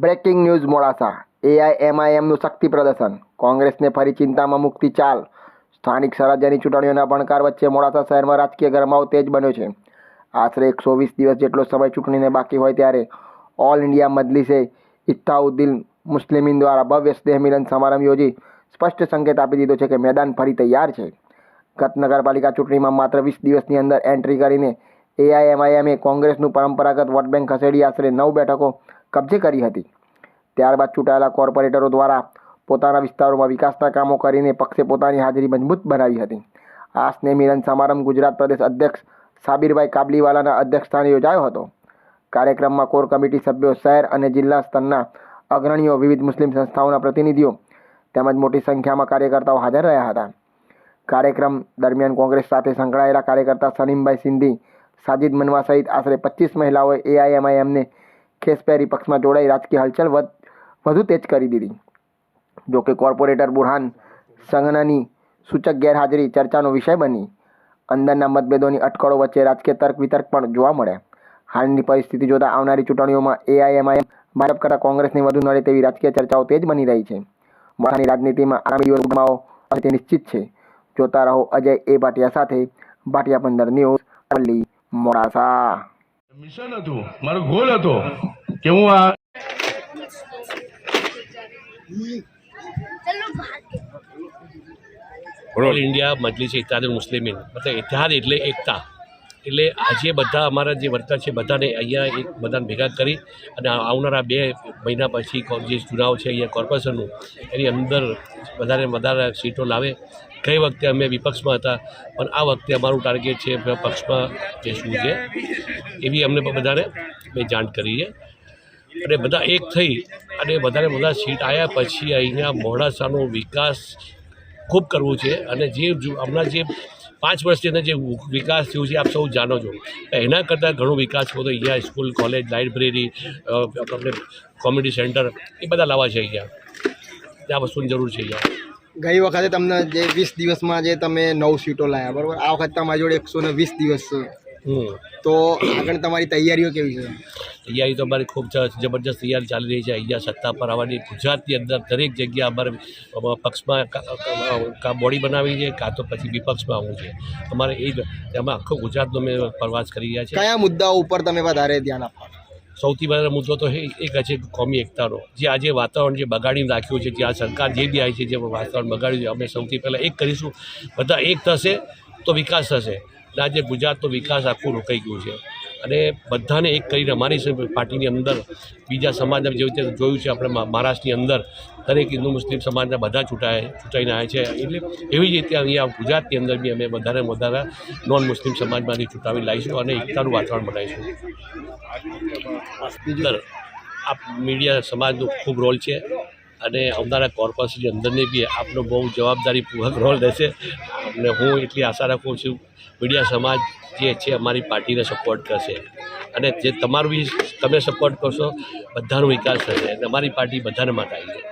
Breaking news Modasa. એઆઈએમઆઈએમનું શક્તિ પ્રદર્શન. કોંગ્રેસને ફરી ચિંતામાં મુક્તિ ચાલ. સ્થાનિક સ્વરાજ્યની ચૂંટણીઓના ભણકાર વચ્ચે મોડાસા શહેરમાં રાજકીય ગરમાવો તેજ બન્યો છે. આશરે એકસો વીસ દિવસ જેટલો સમય ચૂંટણીને બાકી હોય ત્યારે ઓલ ઇન્ડિયા મજલિસે ઇત્તાઉદ્દીન મુસ્લિમીન દ્વારા ભવ્ય સ્નેહમિલન સમારંભ યોજી સ્પષ્ટ સંકેત આપી દીધો છે કે મેદાન ફરી તૈયાર છે. ગત નગરપાલિકા ચૂંટણીમાં માત્ર વીસ દિવસની અંદર એન્ટ્રી કરીને એઆઈએમઆઈએમે કોંગ્રેસનું પરંપરાગત વોટ બેંક ખસેડી આશરે નવ બેઠકો કબજે કરી હતી. ત્યારબાદ ચૂંટાયેલા કોર્પોરેટરો દ્વારા પોતાના વિસ્તારોમાં વિકાસના કામો કરીને પક્ષે પોતાની હાજરી મજબૂત બનાવી હતી. આ સ્નેહ મિલન સમારંભ ગુજરાત પ્રદેશ અધ્યક્ષ સાબિરભાઈ કાબલીવાલાના અધ્યક્ષસ્થાને યોજાયો હતો. કાર્યક્રમમાં કોર કમિટી સભ્યો શહેર અને જિલ્લા સ્તરના અગ્રણીઓ, વિવિધ મુસ્લિમ સંસ્થાઓના પ્રતિનિધિઓ તેમજ મોટી સંખ્યામાં કાર્યકર્તાઓ હાજર રહ્યા હતા. કાર્યક્રમ દરમિયાન કોંગ્રેસ સાથે સંકળાયેલા કાર્યકર્તા સલીમભાઈ સિંધી સાજિદ મનવા સહિત આશરે પચીસ મહિલાઓએ એઆઈએમઆઈએમને ખેસપેરી પક્ષમાં જોડાઈ રાજકીય હલચલ વધ- તેજ કરી દીધી. જોકે કોર્પોરેટર બુરહાન સંઘનાની સૂચક ગેરહાજરી ચર્ચાનો વિષય બની. અંદરના મતભેદોની અટકળો વચ્ચે રાજકીય તર્ક વિતર્ક પણ જોવા મળે. હાલની પરિસ્થિતિ જોતા આવનારી ચૂંટણીઓમાં એઆઈએમઆઈએમ ભાજપ કરતાં કોંગ્રેસની વધુ નડે તેવી રાજકીય ચર્ચાઓ તેજ બની રહી છે. મોડાની રાજનીતિમાં આગામી દિવસ ગુમાવો તે નિશ્ચિત છે. જોતા રહો અજય એ ભાટિયા સાથે, ભાટિયા પંદર ન્યૂઝ, અરવલ્લી. મોડાસા મિશન હતું. મારો ગોલ હતો કે હું આ ઓલ ઇન્ડિયા મજલિસ ઇત્યાદ મુસ્લિમીન મતલબ ઇતિહાદ એટલે એકતા. એટલે આજે બધા અમારા જે વર્કર છે, બધાને અહીંયા એક બધાને ભેગા કરી અને આવનારા બે મહિના પછી જે ચુનાવ છે અહીંયા કોર્પોરેશનનું, એની અંદર વધારે વધારે સીટો લાવે. ગઈ વખતે અમે વિપક્ષમાં હતા, પણ આ વખતે અમારું ટાર્ગેટ છે પક્ષમાં જઈશું છે, એવી અમને બધાને મેં જાણ કરી છે. અને બધા એક થઈ અને વધારે બધા સીટ આવ્યા પછી અહીંયા મોડાસાનો વિકાસ ખૂબ કરવું છે અને જે હમણાં જે પાંચ વર્ષની અંદર જે વિકાસ થયું છે આપ સૌ જાણો છો. એના કરતાં ઘણો વિકાસ થયો તો અહીંયા સ્કૂલ કોલેજ લાઇબ્રેરી આપણે કોમ્યુનિટી સેન્ટર એ બધા લાવવા છે અહીંયા. ત્યાં વસ્તુની જરૂર છે અહીંયા. ગઈ વખતે તમને જે વીસ દિવસમાં જે તમે નવ સીટો લાયા બરાબર? આ વખતે તમારી જોડે એકસો ને વીસ દિવસ તો આગળ તમારી તૈયારીઓ કેવી છે? તૈયારી તો અમારી ખૂબ જ જબરજસ્ત તૈયારી ચાલી રહી છે. અહીંયા સત્તા પર આવવાની ગુજરાતની અંદર દરેક જગ્યા અમારે પક્ષમાં કા- બોડી બનાવી છે કાં તો પછી વિપક્ષમાં આવવું છે. અમારે એ એમાં આખો ગુજરાતનો અમે પ્રવાસ કરી રહ્યા છે કયા મુદ્દાઓ ઉપર તમે વધારે ધ્યાન આપો સૌથી વધારે મુદ્દો તો એક છે કોમી એકતાનો. જે આજે વાતાવરણ જે બગાડીને રાખ્યું છે જે આ સરકાર જે બી આવી છે જે વાતાવરણ બગાડ્યું છે અમે સૌથી પહેલાં એક કરીશું. બધા એક થશે તો વિકાસ થશે. અને આજે ગુજરાતનો વિકાસ આખું રોકાઈ ગયું છે. અને બધાને એક કરીને અમારી પાર્ટીની અંદર બીજા સમાજના જેવી રીતે જોયું છે આપણે મહારાષ્ટ્રની અંદર દરેક હિન્દુ મુસ્લિમ સમાજના બધા ચૂંટાય ચૂંટાઈને આવ્યા છે. એટલે એવી જ રીતે અહીંયા ગુજરાતની અંદર બી અમે વધારે વધારે નોન મુસ્લિમ સમાજમાંથી ચૂંટાવી લાવીશું અને એકતાનું વાતાવરણ બનાવીશું. અંદર આ મીડિયા સમાજનો ખૂબ રોલ છે. અને આવનારા કોર્પોરેશનની અંદરની બી આપનો બહુ જવાબદારીપૂર્વક રોલ રહેશે. અને હું એટલી આશા રાખું છું, મીડિયા સમાજ જે છે અમારી પાર્ટીને સપોર્ટ કરશે. અને જે તમારું બી તમે સપોર્ટ કરશો, બધાનો વિકાસ થશે. અને અમારી પાર્ટી બધાને માટે આવી છે